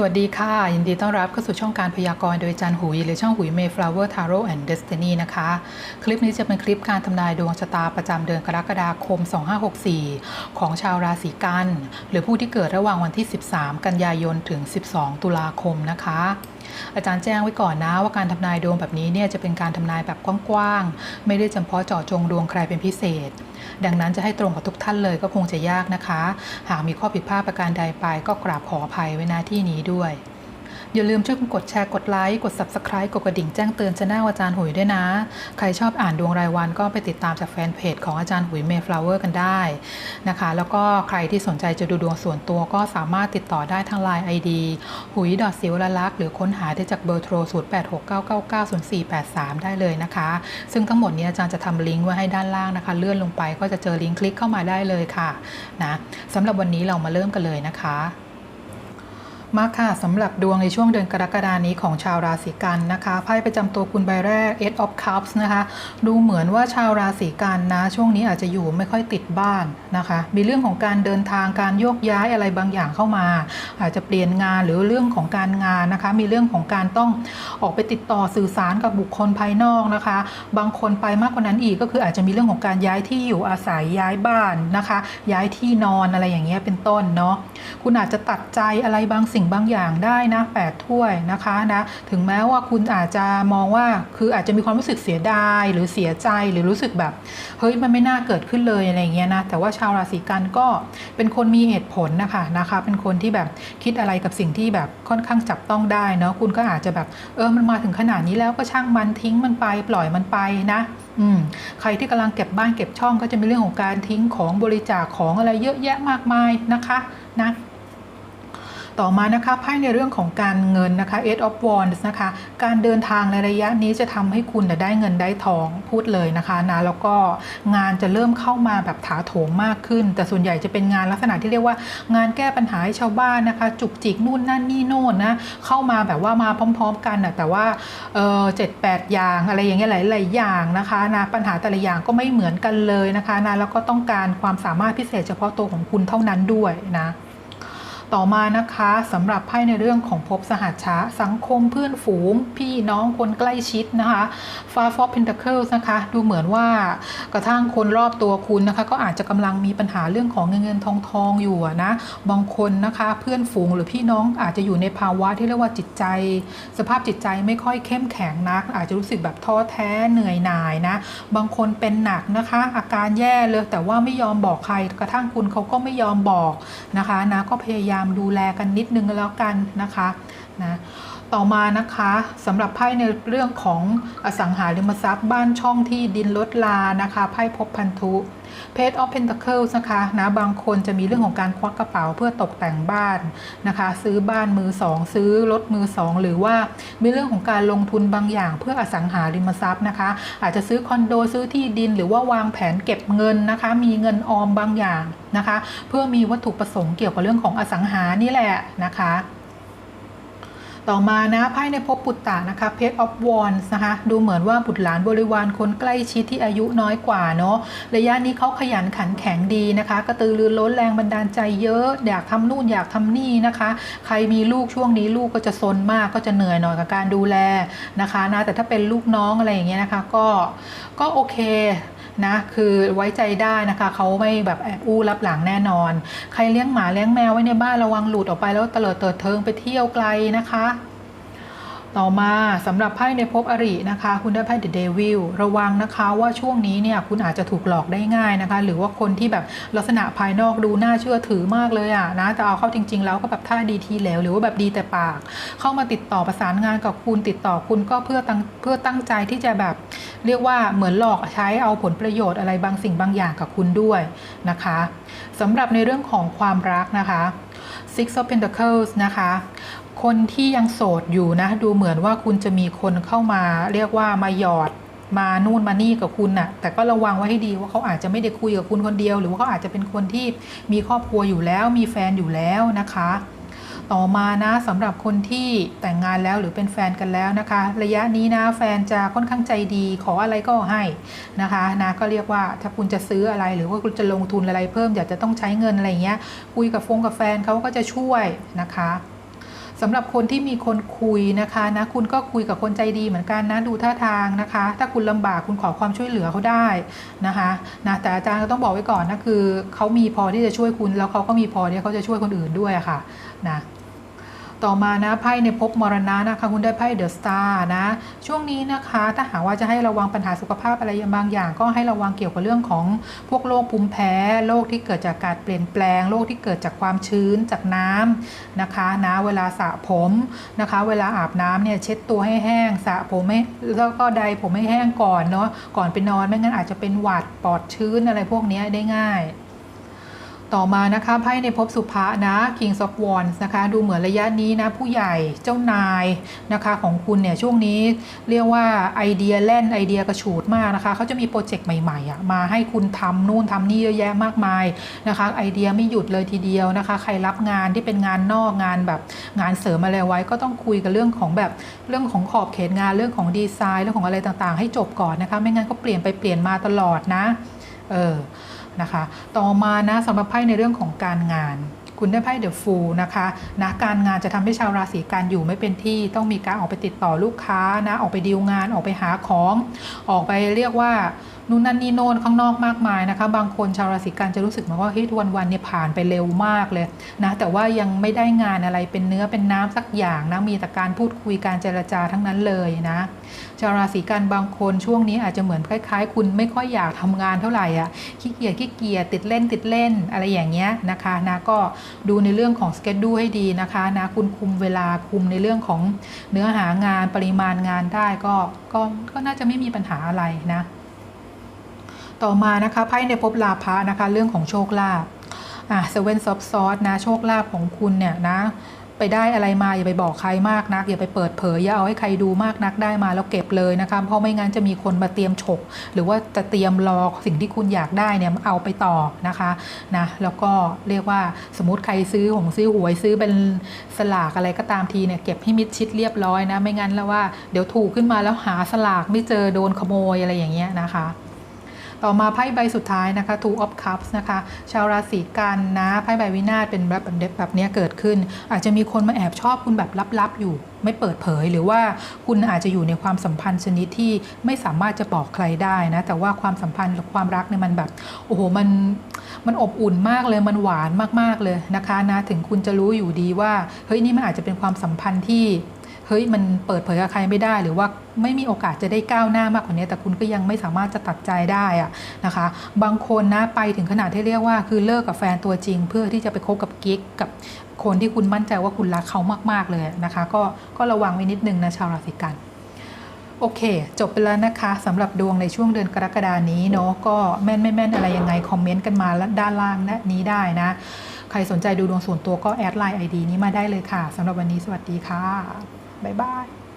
สวัสดีค่ะ ยินดีต้อนรับเข้าสู่ช่องการพยากรณ์โดยจันหุย หรือช่องหุย Mayflower Tarot and Destiny นะคะ คลิปนี้จะเป็นคลิปการทำนายดวงชะตาประจำเดือนกรกฎาคม 2564 ของชาวราศีกัน หรือผู้ที่เกิดระหว่างวันที่ 13 กันยายนถึง 12 ตุลาคมนะคะ อาจารย์แจ้งไว้ก่อนนะว่าการทำนายดวงแบบนี้เนี่ยจะเป็นการทำนายแบบกว้างๆ ไม่ได้จำเพาะเจาะจงดวงใครเป็นพิเศษ ดังนั้นจะให้ตรงกับทุกท่านเลยก็คงจะยากนะคะ หากมีข้อผิดพลาดประการใดไปก็กราบขออภัยไว้ณที่นี้ด้วย อย่าลืมช่วยกดแชร์กดไลค์กด Subscribe กดกระดิ่งแจ้งเตือนช anel อาจารย์หุยด้วยนะ ใครชอบอ่านดวงรายวันก็ไปติดตามจากแฟนเพจของอาจารย์หุย Mayflower กันได้นะคะ แล้วก็ใครที่สนใจจะดูดวงส่วนตัวก็สามารถติดต่อได้ทาง Line ID หุยดอทศิวลลักษ์หรือค้นหาได้จากเบอร์โทร 0869990483 ได้เลยนะคะ ซึ่งทั้งหมดนี้อาจารย์จะทำลิงก์ไว้ให้ด้านล่างนะคะ เลื่อนลงไปก็จะเจอลิงก์คลิกเข้ามาได้เลยค่ะนะสำหรับวันนี้เรามาเริ่มกันเลยนะคะ มากค่ะสำหรับดวงในช่วงเดือนกรกฎานี้ของชาวราศีกันนะคะไพ่ประจำตัวคุณใบแรก Eight of Cups นะคะ ดูเหมือนว่าชาวราศีกันนะ ช่วงนี้อาจจะอยู่ไม่ค่อยติดบ้านนะคะ มีเรื่องของการเดินทางการโยกย้ายอะไรบางอย่างเข้ามา อาจจะเปลี่ยนงานหรือเรื่องของการงานนะคะ มีเรื่องของการต้องออกไปติดต่อสื่อสารกับบุคคลภายนอกนะคะ บางคนไปมากกว่านั้นอีกก็คืออาจจะมีเรื่องของการย้ายที่อยู่อาศัยย้ายบ้านนะคะ ย้ายที่นอนอะไรอย่างเงี้ยเป็นต้นเนาะคุณอาจจะตัดใจอะไรบางสิ่งบางอย่างได้นะแปดถ้วยนะคะนะถึงแม้ว่าคุณอาจจะมองว่าคืออาจจะมีความรู้สึกเสียดายหรือเสียใจหรือรู้สึกแบบเฮ้ยมันไม่น่าเกิดขึ้นเลยอะไรเงี้ยนะแต่ว่าชาวราศีกันก็เป็นคนมีเหตุผลนะคะนะคะ เป็นคนที่แบบคิดอะไรกับสิ่งที่แบบค่อนข้างจับต้องได้เนาะคุณก็อาจจะแบบเออมันมาถึงขนาดนี้แล้วก็ช่างมันทิ้งมันไปปล่อยมันไปนะอืมใครที่กำลังเก็บบ้านเก็บช่องก็จะมีเรื่องของการทิ้งของบริจาคของอะไรเยอะแยะมากมายนะคะนะ ต่อมานะคะไพ่ในเรื่องของการเงินนะคะ Eight of Wands นะคะ การเดินทางในระยะนี้จะทำให้คุณได้เงินได้ทองพูดเลยนะคะนะแล้วก็งานจะเริ่มเข้ามาแบบถาโถมมากขึ้น แต่ส่วนใหญ่จะเป็นงานลักษณะที่เรียกว่า งานแก้ปัญหาให้ชาวบ้านนะคะ จุกจิกนู่นนั่นนี่โน่นนะเข้ามาแบบว่ามาพร้อม ๆ กันนะแต่ว่าเออเจ็ดแปดอย่างอะไรอย่างเงี้ยหลายๆอย่างนะคะนะปัญหาแต่ละอย่างก็ไม่เหมือนกันเลยนะคะนะแล้วก็ต้องการความสามารถพิเศษเฉพาะตัวของคุณเท่านั้นด้วยนะ ต่อมานะคะสำหรับไพ่ในเรื่องของภพสหัชชะสังคมเพื่อนฝูง พี่น้องคนใกล้ชิดนะคะ Five of Pentacles นะคะ ดูเหมือนว่ากระทั่งคนรอบตัวคุณนะคะ ก็อาจจะกำลังมีปัญหาเรื่องของเงินเงินทองทองอยู่นะบางคนนะคะ เพื่อนฝูงหรือพี่น้องอาจจะอยู่ในภาวะที่เรียกว่าจิตใจ สภาพจิตใจไม่ค่อยเข้มแข็งนัก อาจจะรู้สึกแบบท้อแท้เหนื่อยหน่ายนะ บางคนเป็นหนักนะคะ อาการแย่เลยแต่ว่าไม่ยอมบอกใคร กระทั่งคุณเขาก็ไม่ยอมบอกนะคะนะก็พยายามดูแลกันนิดนึงแล้วกันนะคะนะต่อมานะคะสำหรับไพ่ในเรื่องของอสังหาริมทรัพย์บ้านช่องที่ดินลดลานะคะไพ่พบพันธุ Page of Pentacles นะคะนะบางคนจะมีเรื่องของการควักกระเป๋าเพื่อตกแต่งบ้านนะคะ ซื้อบ้านมือสองซื้อรถมือสองหรือว่ามีเรื่องของการลงทุนบางอย่างเพื่ออสังหาริมทรัพย์นะคะ อาจจะซื้อคอนโดซื้อที่ดิน หรือว่าวางแผนเก็บเงินนะคะ มีเงินออมบางอย่างนะคะ เพื่อมีวัตถุประสงค์เกี่ยวกับเรื่องของอสังหานี่แหละนะคะ ต่อมานะไพ่ในภพปุตตะนะคะ Page of Wands นะคะดูเหมือนว่าบุตรหลานบริวารคนใกล้ชิดที่อายุน้อยกว่าเนาะระยะนี้เขาขยันขันแข็งดีนะคะ กระตือรือร้นแรงบันดาลใจเยอะ อยากทำนู่นอยากทำนี่นะคะ ใครมีลูกช่วงนี้ลูกก็จะซนมากก็จะเหนื่อยหน่อยกับการดูแลนะคะนะแต่ถ้าเป็นลูกน้องอะไรอย่างเงี้ยนะคะก็ก็โอเค นะคือไว้ใจได้นะคะเขาไม่แบบแอบอู้รับหลังแน่นอน ใครเลี้ยงหมาเลี้ยงแมวไว้ในบ้านระวังหลุดออกไปแล้วเตลิดเติดเทิงไปเที่ยวไกลนะคะ ต่อมาสำหรับไพ่ในภพอรินะคะ คุณได้ไพ่เดอะเดวิลระวังนะคะว่าช่วงนี้เนี่ยคุณอาจจะถูกหลอกได้ง่ายนะคะ หรือว่าคนที่แบบลักษณะภายนอกดูน่าเชื่อถือมากเลยอะนะแต่เอาเข้าจริง ๆ แล้วก็แบบท่าดีทีแล้ว หรือว่าแบบดีแต่ปาก เข้ามาติดต่อประสานงานกับคุณติดต่อคุณก็เพื่อตั้งเพื่อตั้งใจที่จะแบบ เรียกว่าเหมือนหลอกใช้เอาผลประโยชน์อะไรบางสิ่งบางอย่างกับคุณด้วยนะคะสำหรับในเรื่องของความรักนะคะ Six of Pentacles นะคะคนที่ยังโสดอยู่นะ ดูเหมือนว่าคุณจะมีคนเข้ามาเรียกว่ามาหยอดมานู่นมานี่กับคุณน่ะ แต่ก็ระวังไว้ให้ดีว่าเขาอาจจะไม่ได้คุยกับคุณคนเดียว หรือว่าเขาอาจจะเป็นคนที่มีครอบครัวอยู่แล้ว มีแฟนอยู่แล้วนะคะ ต่อมานะสำหรับคนที่แต่งงานแล้วหรือเป็นแฟนกันแล้วนะคะ ระยะนี้นะแฟนจะค่อนข้างใจดี ขออะไรก็ให้นะคะนะก็เรียกว่าถ้าคุณจะซื้ออะไรหรือว่าคุณจะลงทุนอะไรเพิ่มอยากจะต้องใช้เงินอะไรเงี้ยคุยกับฟงกับแฟนเขาก็จะช่วยนะคะสำหรับคนที่มีคนคุยนะคะนะคุณก็คุยกับคนใจดีเหมือนกันนะดูท่าทางนะคะ ถ้าคุณลำบากคุณขอความช่วยเหลือเขาได้นะคะนะแต่อาจารย์ก็ต้องบอกไว้ก่อนนะคือเขามีพอที่จะช่วยคุณแล้วเขาก็มีพอที่เขาจะช่วยคนอื่นด้วยะค่ะนะ ต่อมานะไพ่ในภพมรณะนะคะคุณได้ไพ่เดอะสตาร์นะ ช่วงนี้นะคะถ้าหากว่าจะให้ระวังปัญหาสุขภาพอะไรบางอย่าง ก็ให้ระวังเกี่ยวกับเรื่องของพวกโรคภูมิแพ้โรคที่เกิดจากการเปลี่ยนแปลงโรคที่เกิดจากความชื้นจากน้ำนะคะนะเวลาสระผมนะคะ เวลาอาบน้ำเนี่ยเช็ดตัวให้แห้งสระผมให้แล้วก็ใดผมให้แห้งก่อนเนาะก่อนไปนอนไม่งั้นอาจจะเป็นหวัดปอดชื้นอะไรพวกนี้ได้ง่าย ต่อมานะคะไพ่ในภพสุภะนะ King of Wands นะคะ ดูเหมือนระยะนี้นะ ผู้ใหญ่เจ้านายนะคะของคุณเนี่ย ช่วงนี้เรียกว่าไอเดียแล่นไอเดียกระฉูดมากนะคะเขาจะมีโปรเจกต์ใหม่ๆอะมาให้คุณทำนู่นทำนี่เยอะแยะมากมายนะคะ ไอเดียไม่หยุดเลยทีเดียวนะคะ ใครรับงานที่เป็นงานนอกงานแบบงานเสริมอะไรไว้ ก็ต้องคุยกับเรื่องของแบบเรื่องของขอบเขตงานเรื่องของดีไซน์เรื่องของอะไรต่างๆ ให้จบก่อนนะคะ ไม่งั้นก็เปลี่ยนไปเปลี่ยนมาตลอดนะ เออ นะคะ ต่อมานะสำหรับไพ่ในเรื่องของการงาน คุณได้ไพ่เดอะฟูลนะคะนะการงานจะทำให้ชาวราศีการอยู่ไม่เป็นที่ต้องมีการออกไปติดต่อลูกค้านะออกไปดีลงานออกไปหาของ ออกไปเรียกว่า นู่นนั่นนี่โน่นข้างนอกมากมายนะคะ บางคนชาวราศีกันจะรู้สึกเหมือนว่าเฮ้ยวันวันเนี่ยผ่านไปเร็วมากเลยนะแต่ว่ายังไม่ได้งานอะไรเป็นเนื้อเป็นน้ำสักอย่างนะมีแต่การพูดคุยการเจรจาทั้งนั้นเลยนะชาวราศีกันบางคนช่วงนี้อาจจะเหมือนคล้าย ๆ คุณไม่ค่อยอยากทำงานเท่าไหร่อะขี้เกียจขี้เกียจติดเล่นติดเล่นอะไรอย่างเงี้ยนะคะนะก็ดูในเรื่องของสเกจดูให้ดีนะคะนะคุณคุมเวลาคุมในเรื่องของเนื้อหางานปริมาณงานได้ก็ก็ก็น่าจะไม่มีปัญหาอะไรนะ ต่อมานะคะไพ่ในภพลาภะนะคะ เรื่องของโชคลาภอะเซเว่นซอฟซอสนะโชคลาภของคุณเนี่ยนะไปได้อะไรมาอย่าไปบอกใครมากนัก อย่าไปเปิดเผยอย่าเอาให้ใครดูมากนักได้มาแล้วเก็บเลยนะคะเพราะไม่งั้นจะมีคนมาเตรียมฉก หรือว่าจะเตรียมรอสิ่งที่คุณอยากได้เนี่ยเอาไปต่อนะคะนะแล้วก็เรียกว่าสมมติใครซื้อหงซื้อหวยซื้อเป็นสลากอะไรก็ตามทีเนี่ยเก็บให้มิดชิดเรียบร้อยนะ ไม่งั้นแล้วว่าเดี๋ยวถูกขึ้นมาแล้วหาสลากไม่เจอโดนขโมยอะไรอย่างเงี้ยนะคะ ต่อมาไพ่ใบสุดท้ายนะคะ Two of Cups นะคะ ชาวราศีกันนะไพ่ใบวินาศเป็นแบบแบบแบบนี้เกิดขึ้น อาจจะมีคนมาแอบชอบคุณแบบลับๆอยู่ไม่เปิดเผยหรือว่าคุณอาจจะอยู่ในความสัมพันธ์ชนิดที่ไม่สามารถจะบอกใครได้นะแต่ว่าความสัมพันธ์หรือความรักเนี่ยมันแบบโอ้โหมันมันอบอุ่นมากเลยมันหวานมากๆเลยนะคะนะถึงคุณจะรู้อยู่ดีว่าเฮ้ยนี่มันอาจจะเป็นความสัมพันธ์ที่ เฮ้ยมันเปิดเผยกับใครไม่ได้ หรือว่าไม่มีโอกาสจะได้ก้าวหน้ามากกว่านี้ แต่คุณก็ยังไม่สามารถจะตัดใจได้อะนะคะ บางคนนะไปถึงขนาดที่เรียกว่า คือเลิกกับแฟนตัวจริง เพื่อที่จะไปคบกับกิ๊กกับคนที่คุณมั่นใจว่าคุณรักเขามาก ๆ เลยนะคะ ก็ก็ระวังไว้นิดนึงนะชาวราศีกันโอเค จบไปแล้วนะคะสำหรับดวงในช่วงเดือนกรกฎานี้เนาะก็แม่นไม่แม่นอะไรยังไง คอมเมนต์กันมาด้านล่างนะนี้ได้นะ ใครสนใจดูดวงส่วนตัวก็แอดไลน์ ID นี้มาได้เลยค่ะสำหรับวันนี้สวัสดีค่ะ บ๊ายบาย